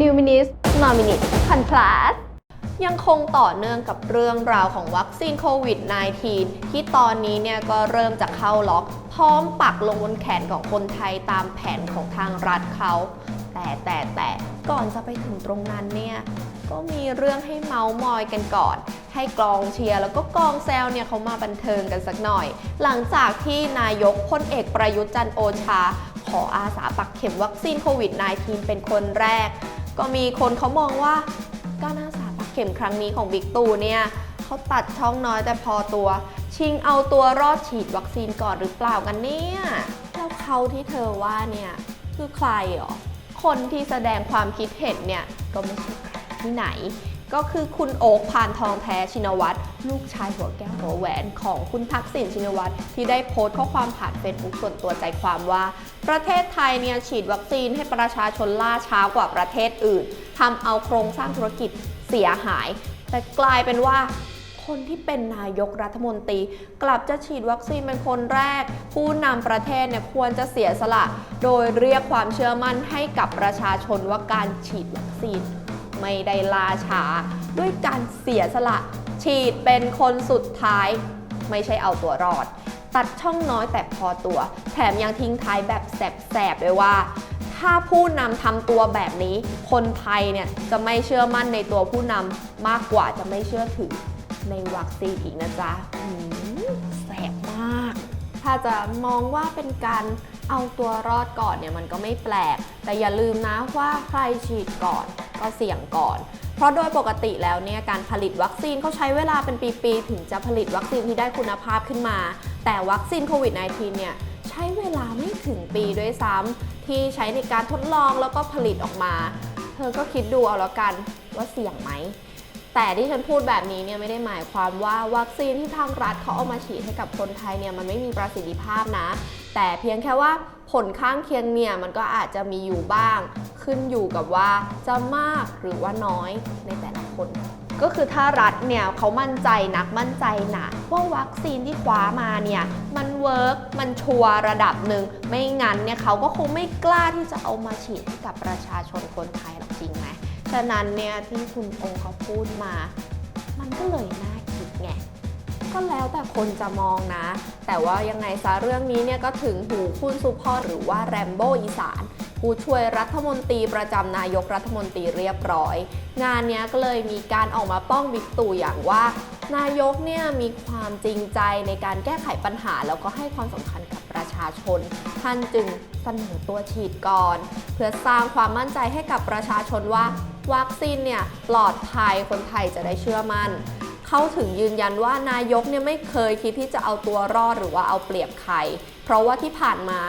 New Minis Nominate พัน plus ยังคงต่อเนื่องกับเรื่องราวของวัคซีนโควิด -19 ที่ตอนนี้เนี่ยก็เริ่มจะเข้าล็อก พร้อมปักลงบนแขนของคนไทยตามแผนของทางรัฐเขา แต่แต่แต่ก่อนจะไปถึงตรงนั้นเนี่ยก็มีเรื่องให้เมาส์มอยกันก่อน ให้กองเชียร์แล้วก็กองแซวเนี่ยเขามาบันเทิงกันสักหน่อย หลังจากที่นายกพลเอกประยุทธ์จันโอชา ขออาสาปักเข็มวัคซีนโควิด -19 เป็นคนแรก ก็มีคนเขามองว่าการอาสาปักเข็มครั้งนี้ของบิ๊กตู่เนี่ยเขาตัดช่องน้อยแต่พอตัว ชิงเอาตัวรอดฉีดวัคซีนก่อนหรือเปล่ากันเนี่ยแล้วเขาที่เธอว่าเนี่ยคือใครหรอคนที่แสดงความคิดเห็นเนี่ยก็ไม่ใช่ที่ไหน ก็คือคุณโอ๊คพานทองแท้ชินวัตรลูกชายหัวแก้วหัวแหวนของคุณทักษิณชินวัตรที่ได้โพสต์ข้อความผ่านเฟซบุ๊กส่วนตัวใจความว่า ประเทศไทยเนี่ยฉีดวัคซีนให้ประชาชนล่าช้ากว่าประเทศอื่นทำเอาโครงสร้างธุรกิจเสียหาย แต่กลายเป็นว่าคนที่เป็นนายกรัฐมนตรี กลับจะฉีดวัคซีนเป็นคนแรก ผู้นำประเทศเนี่ยควรจะเสียสละ โดยเรียกความเชื่อมั่นให้กับประชาชนว่าการฉีดวัคซีน ไม่ได้ล่าช้า ด้วยการเสียสละ ฉีดเป็นคนสุดท้าย ไม่ใช่เอาตัวรอด ตัดช่องน้อยแต่พอตัว แถมยังทิ้งท้ายแบบแสบๆด้วยว่า ถ้าผู้นำทำตัวแบบนี้ คนไทยเนี่ยจะไม่เชื่อมั่นในตัวผู้นำมากกว่าจะไม่เชื่อถือในวัคซีนอีกนะจ๊ะแสบมาก ถ้าจะมองว่าเป็นการเอาตัวรอดก่อนเนี่ยมันก็ไม่แปลก แต่อย่าลืมนะว่าใครฉีดก่อน ก็เสี่ยงก่อน เพราะโดยปกติแล้วเนี่ยการผลิตวัคซีนเขาใช้เวลาเป็นปีๆ ถึงจะผลิตวัคซีนที่ได้คุณภาพขึ้นมา แต่วัคซีนโควิด -19 เนี่ยใช้เวลาไม่ถึงปีด้วยซ้ำที่ใช้ในการทดลองแล้วก็ผลิตออกมา เธอก็คิดดูเอาแล้วกันว่าเสี่ยงไหมแต่ที่ฉันพูดแบบนี้เนี่ยไม่ได้หมายความว่าวัคซีนที่ทางรัฐเขาเอามาฉีดให้กับคนไทยเนี่ยมันไม่มีประสิทธิภาพนะ แต่เพียงแค่ว่าผลข้างเคียงเนี่ยมันก็อาจจะมีอยู่บ้าง ขึ้นอยู่กับว่าจะมากหรือว่าน้อยในแต่ละคน ก็คือถ้ารัฐเนี่ยเขามั่นใจนักมั่นใจหนะว่าวัคซีนที่คว้ามาเนี่ยมันเวิร์กมันชัวร์ระดับหนึ่งไม่งั้นเนี่ยเขาก็คงไม่กล้าที่จะเอามาฉีดให้กับประชาชนคนไทยหรอกจริงไหมฉะนั้นเนี่ยที่คุณโอเขาพูดมา มันก็เลยน่าคิดไง ก็แล้วแต่คนจะมองนะ แต่ว่ายังไงซะเรื่องนี้เนี่ยก็ถึงหูคุณสุพรหรือว่าแรมโบอีสานผู้ช่วยรัฐมนตรีประจำนายกรัฐมนตรีเรียบร้อย งานนี้ก็เลยมีการออกมาป้องบิ๊กตู่อย่างว่า นายกเนี่ยมีความจริงใจในการแก้ไขปัญหา แล้วก็ให้ความสำคัญกับประชาชน ท่านจึงเสนอตัวฉีดก่อน เพื่อสร้างความมั่นใจให้กับประชาชนว่า วัคซีนเนี่ยปลอดภัยคนไทยจะได้เชื่อมั่น เขาถึงยืนยันว่านายกเนี่ยไม่เคยคิดที่จะเอาตัวรอดหรือว่าเอาเปรียบใคร เพราะว่าที่ผ่านมา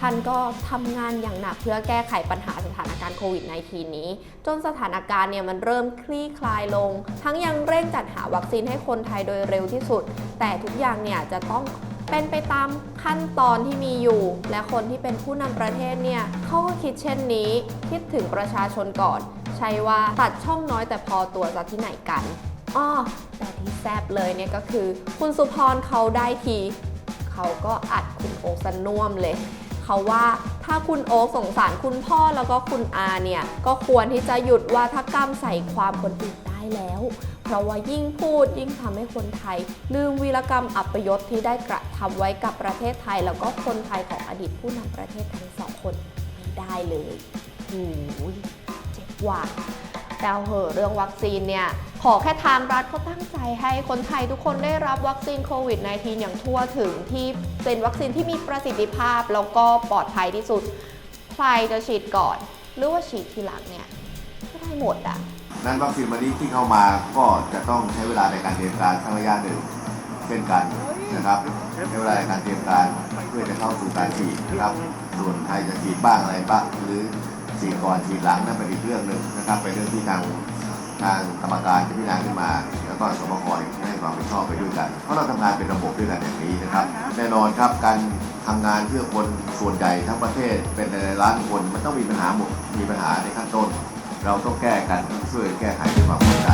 ท่านก็ทำงานอย่างหนักเพื่อแก้ไขปัญหาสถานการณ์โควิด -19 นี้ จนสถานการณ์เนี่ยมันเริ่มคลี่คลายลง ทั้งยังเร่งจัดหาวัคซีนให้คนไทยโดยเร็วที่สุด แต่ทุกอย่างเนี่ยจะต้องเป็นไปตามขั้นตอนที่มีอยู่ และคนที่เป็นผู้นำประเทศเนี่ยเขาก็คิดเช่นนี้ คิดถึงประชาชนก่อน ใช่ว่าตัดช่องน้อยแต่พอตัวจะที่ไหนกัน อ้อแต่ที่แซบเลยเนี่ยก็คือ คุณสุพรเขาได้ทีเขาก็อัดคุณโอ๊คสน่วมเลยเขาว่าถ้าคุณโอ๊คสงสารคุณพ่อแล้วก็คุณอาเนี่ยก็ควรที่จะหยุดว่าทกรรมใส่ความคนอื่นได้แล้ว เพราะว่ายิ่งพูดยิ่งทำให้คนไทย ลืมวีรกรรมอัปยศที่ได้กระทำไว้กับประเทศไทย แล้วก็คนไทยของอดีตผู้นำประเทศทั้งสองคนไม่ได้เลยโอ้ยเจ็บหว่ะแต่เอาเหอะเรื่องวัคซีนเนี่ย ขอแค่ทางรัฐเขาตั้งใจให้คนไทยทุกคนได้รับวัคซีนโควิด -19 อย่างทั่วถึงที่เป็นวัคซีนที่มีประสิทธิภาพ แล้วก็ปลอดภัยที่สุด ใครจะฉีดก่อน หรือว่าฉีดทีหลังเนี่ยก็ได้หมดอะนั้นวัคซีนวันนี้ที่เข้ามาก็จะต้องใช้เวลาในการเตรียมการทั้งระยะหนึ่งเช่นกันนะครับใช้เวลาในการเตรียมการเพื่อจะเข้าสู่การฉีดนะครับ ส่วนใครจะฉีดบ้างอะไรบ้างหรือฉีดก่อนฉีดหลังนั่นเป็นอีกเรื่องหนึ่งนะครับเป็นเรื่องที่ทาง ทางกรรมการจะพิจารณาขึ้นมา แล้วก็สบคให้ความเห็นชอบไปด้วยกัน เพราะเราทำงานเป็นระบบด้วยกันอย่างนี้นะครับ แน่นอนครับการทำงานเพื่อคนส่วนใหญ่ทั้งประเทศเป็นหลายๆล้านคนมันต้องมีปัญหาหมดมีปัญหาในขั้นต้น เราต้องแก้กันต้องช่วยแก้ไขด้วยความเข้าใจ